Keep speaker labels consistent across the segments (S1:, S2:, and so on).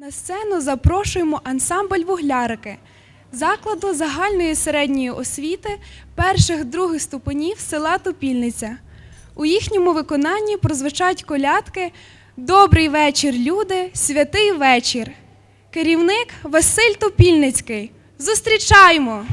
S1: На сцену запрошуємо ансамбль вуглярики закладу загальної середньої освіти перших других ступенів села Топільниця. У їхньому виконанні прозвучать колядки Добрий вечір, люди, святий вечір. Керівник Василь Топільницький. Зустрічаємо!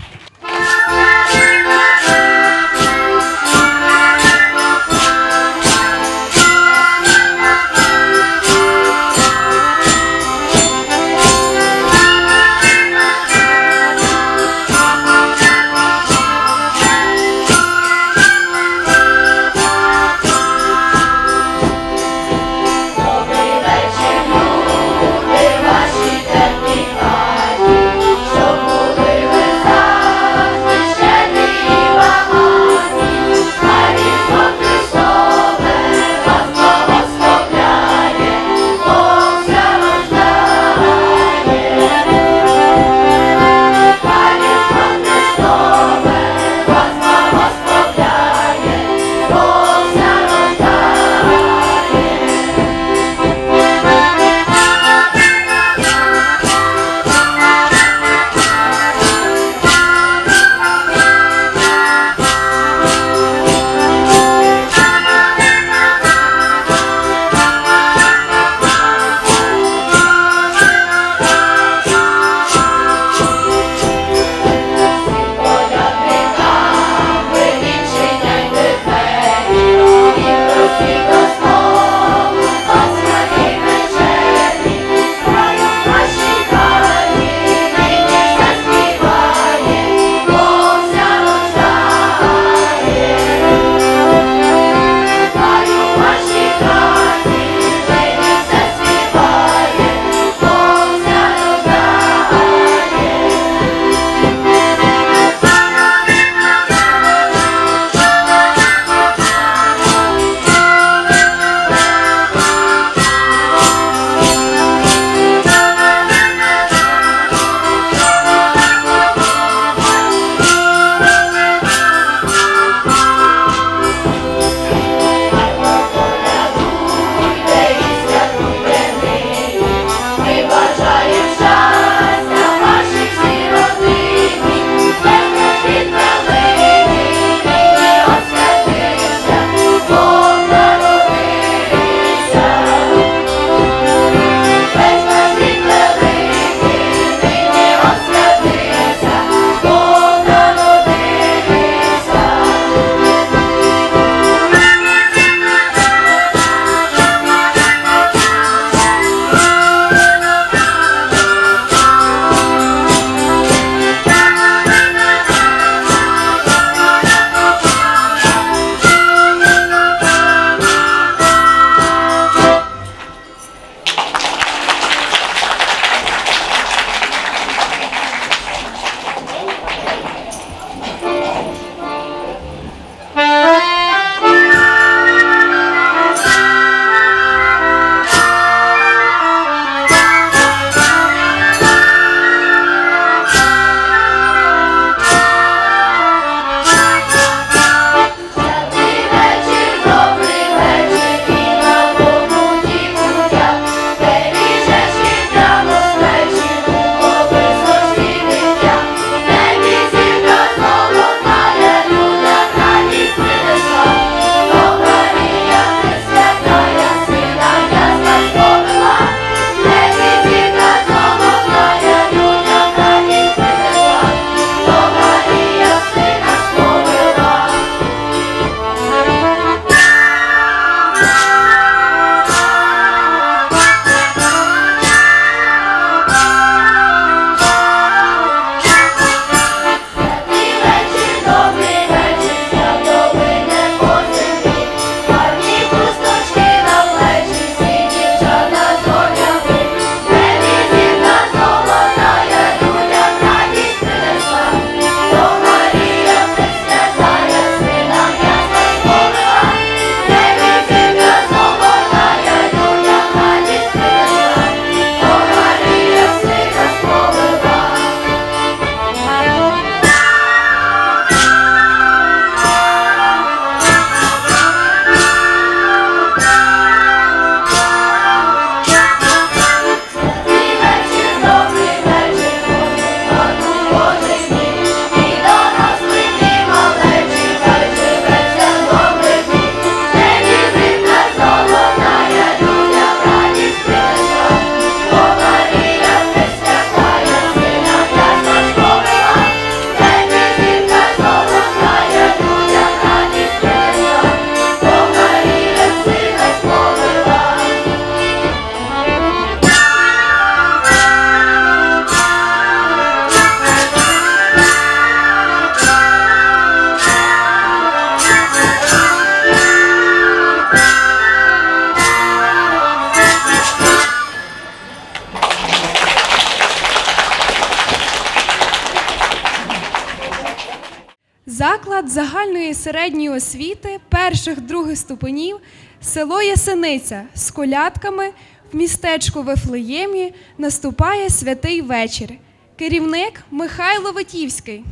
S2: Заклад загальної середньої освіти перших других ступенів село Ясениця з колядками в містечку Вифлеємі наступає святий вечір. Керівник Михайло Витівський.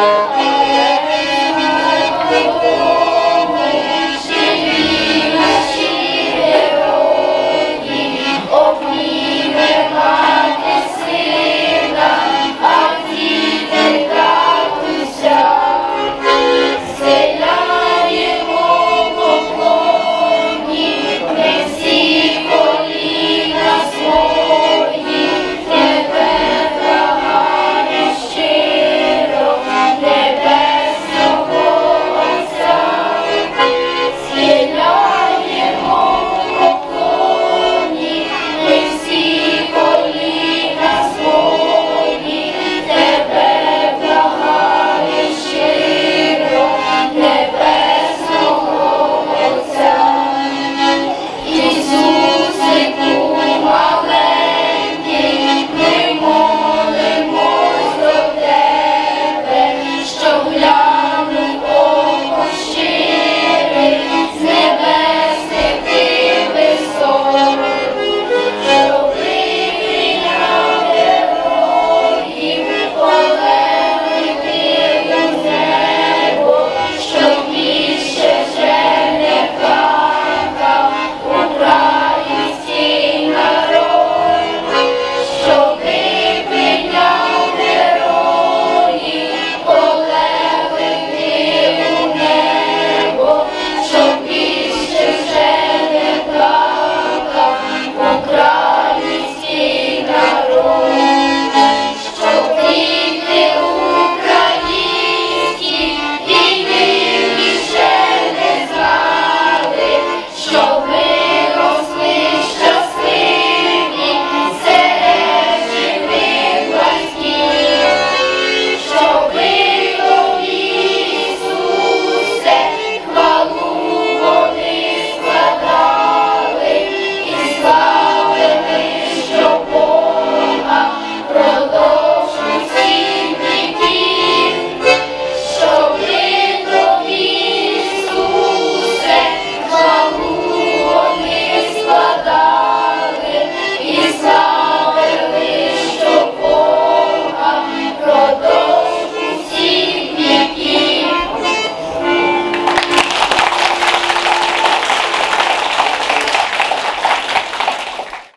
S2: 감사합니다.